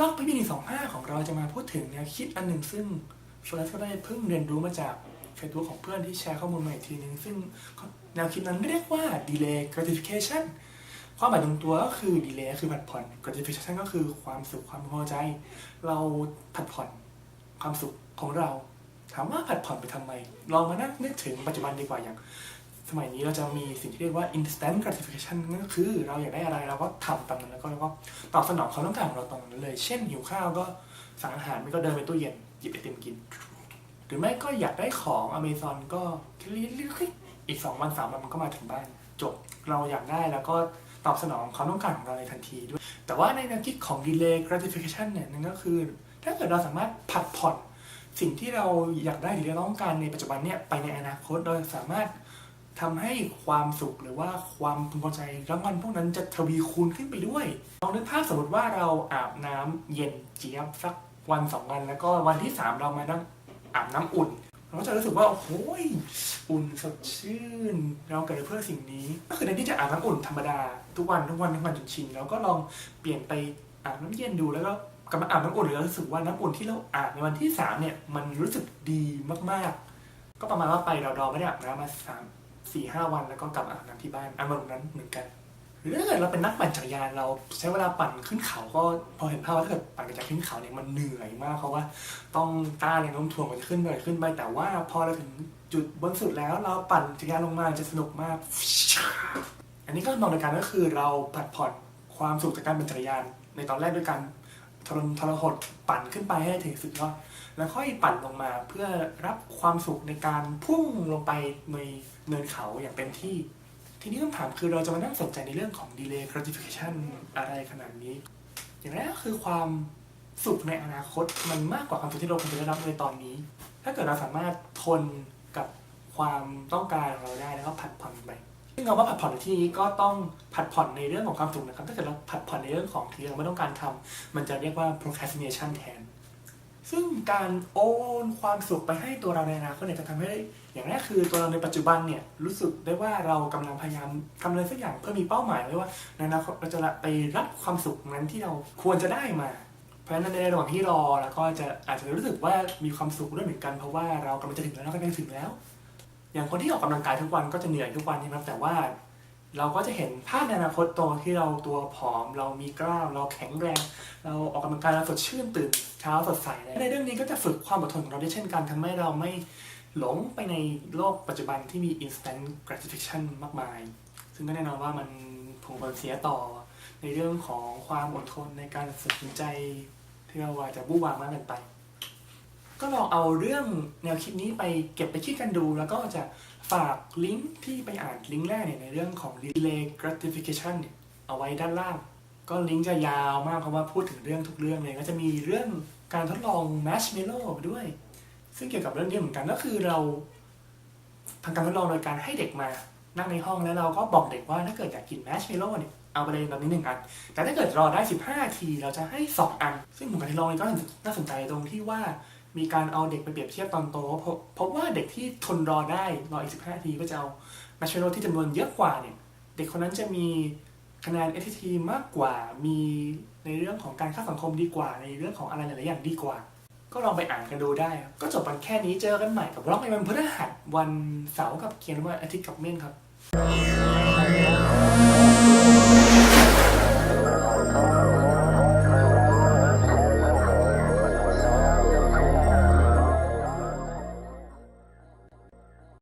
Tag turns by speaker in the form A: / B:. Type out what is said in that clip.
A: ล็อกพีพีหนึ่งสองห้าของเราจะมาพูดถึงแนวคิดอันหนึ่งซึ่งโฟลัสก็ได้เพิ่งเรียนรู้มาจากเฟซบุ๊กของเพื่อนที่แชร์ข้อมูลมาอีกทีนึง ซึ่งแนวคิดนั้นเรียกว่า delay gratification ความหมายตรงตัวก็คือ delay คือผัดผ่อน gratification ก็คือความสุขความพอใจ เราผัดผ่อนความสุขของเรา ถามว่าผัดผ่อนไปทำไมลองมานั่งนึกถึงปัจจุบันดีกว่าอย่าง สมัยนี้เราจะมีสิ่งที่เรียกว่า instant gratification นั่นก็คือเราอยากได้อะไรเราก็ทำตามนั้นแล้วก็เราก็ตอบสนองความต้องการของเราตรงนั้นเลย เช่นหิวข้าวก็สั่งอาหารไม่ก็เดินไปตู้เย็นหยิบไอติมกิน หรือไม่ก็อยากได้ของอเมซอนก็คลิกอีกสองวันสามวันมันก็มาถึงบ้านจบเราอยากได้แล้วก็ตอบสนองความต้องการของเราในทันทีด้วย แต่ว่าในแนวคิดของ delay gratification เนี่ยนั่นก็คือ ถ้าเกิดเราสามารถผัดผ่อนสิ่งที่เราอยากได้หรือเราต้องการในปัจจุบันเนี่ยไปในอนาคตเราสามารถ ทำให้ความสุขหรือว่าความพึงพอใจรางวัลพวกนั้นจะทวีคูณขึ้นไปด้วยลองนึกภาพสมมติว่าเราอาบน้ำเย็นเจี๊ยบสักวันสองวันแล้วก็วันที่สามเรามานั่งอาบน้ำอุ่นเราก็จะรู้สึกว่าโอ้โหยอุ่นสดชื่น เราเกิดเพื่อสิ่งนี้ ก็คือในที่จะอาบน้ำอุ่นธรรมดาทุกวันทุกวันทุกวันจนชินแล้วก็ลองเปลี่ยนไปอาบน้ำเย็นดูแล้วก็กลับมาอาบน้ำอุ่นแล้วรู้สึกว่าน้ำอุ่นที่เราอาบในวันที่สามเนี่ยมันรู้สึกดีมากๆ ก็ประมาณว่าไปเราดอไม่ได้อาบน้ำมาสาม สี่ห้าวันแล้วก็กลับมาอาบน้ำที่บ้านอารมณ์นั้นเหมือนกันหรือถ้าเกิดเราเป็นนักปั่นจักรยานเราใช้เวลาปั่นขึ้นเขาก็พอเห็นภาพว่าถ้าเกิดปั่นจักรยานขึ้นเขาเนี่ยมันเหนื่อยมากเพราะว่าต้องต้านแรงโน้มถ่วงมันจะขึ้นไปขึ้นไปแต่ว่าพอเราถึงจุดบนสุดแล้วเราปั่นจักรยานลงมาจะสนุกมาก อันนี้ก็มองในการก็คือเราผัดผ่อนความสุขจากการปั่นจักรยานในตอนแรกด้วยการ ทรนทรหดปั่นขึ้นไปให้ถึงสุดยอดแล้วค่อยปั่นลงมาเพื่อรับความสุขในการพุ่งลงไปในเนินเขาอย่างเต็มที่ ทีนี้คำถามคือเราจะมานั่งสนใจในเรื่องของ delay gratification อะไรขนาดนี้ อย่างแรกคือความสุขในอนาคตมันมากกว่าความสุขที่เราควรจะได้รับในตอนนี้ ถ้าเกิดเราสามารถทนกับความต้องการของเราได้แล้วก็ผัดผ่อนไป ซึ่งคำว่าผัดผ่อนในที่นี้ก็ต้องผัดผ่อนในเรื่องของความสุขนะครับ ถ้าเกิดเราผัดผ่อนในเรื่องของที่เราไม่ต้องการทำมันจะเรียกว่า procrastination แทน ซึ่งการโอนความสุขไปให้ตัวเราในอนาคตเนี่ยจะทำให้อย่างแรกคือตัวเราในปัจจุบันเนี่ยรู้สึกได้ว่าเรากำลังพยายามทำอะไรสักอย่างเพื่อมีเป้าหมายไว้ว่าในอนาคตเราจะไปรับความสุขนั้นที่เราควรจะได้มาเพราะฉะนั้นในระหว่างที่รอเราก็จะอาจจะรู้สึกว่ามีความสุขด้วยเหมือนกันเพราะว่าเรากำลังจะถึงแล้วเรากำลังจะถึงแล้ว อย่างคนที่ออกกำลังกายทุกวันก็จะเหนื่อยทุกวันใช่ไหมครับแต่ว่า เราก็จะเห็นภาพในอนาคตตรงที่เราตัวผอม เรามีกล้ามเราแข็งแรง เราออกกำลังกายเราสดชื่นตื่นเช้าสดใสในเรื่องนี้ก็จะฝึกความอดทนของเราได้เช่นกันทำให้เราไม่หลงไปในโลกปัจจุบันที่มี instant gratification มากมาย ซึ่งก็แน่นอนว่ามันผงผลเสียต่อในเรื่องของความอดทนในการตัดสินใจที่เราอาจจะบู้วามมากเกินไป ก็ลองเอาเรื่องแนวคิดนี้ไปเก็บไปคิดกันดู แล้วก็จะฝากลิงก์ที่ไปอ่านลิงก์แรกเนี่ยในเรื่องของ delay gratification เนี่ยเอาไว้ด้านล่าง ก็ลิงก์จะยาวมากเพราะว่าพูดถึงเรื่องทุกเรื่องเลย ก็จะมีเรื่องการทดลอง marshmallow ด้วย ซึ่งเกี่ยวกับเรื่องนี้เหมือนกันก็คือเราทำการทดลองโดยการให้เด็กมานั่งในห้องแล้วเราก็บอกเด็กว่าถ้าเกิดอยากกิน marshmallow เนี่ยเอาไปเลยตอนนี้หนึ่งอัน แต่ถ้าเกิดรอได้ 15นาทีเราจะให้ 2 อัน ซึ่งผลการทดลองนี้ก็น่าสนใจตรงที่ว่า มีการเอาเด็กไปเปรียบเทียบตอนโตพบพบว่าเด็กที่ทนรอได้รออีก 15นาทีก็จะเอามาชเมลโลที่จำนวนเยอะกว่าเนี่ยเด็กคนนั้นจะมีคะแนน SAT มากกว่ามีในเรื่องของการเข้าสังคมดีกว่า ในเรื่องของอะไรหลาย ๆ อย่างดีกว่า ก็ลองไปอ่านกันดูได้ ก็จบกันแค่นี้เจอกันใหม่กับร็อกในวันพฤหัสวันเสาร์กับเกียนวันอาทิตย์กับเม่นครับ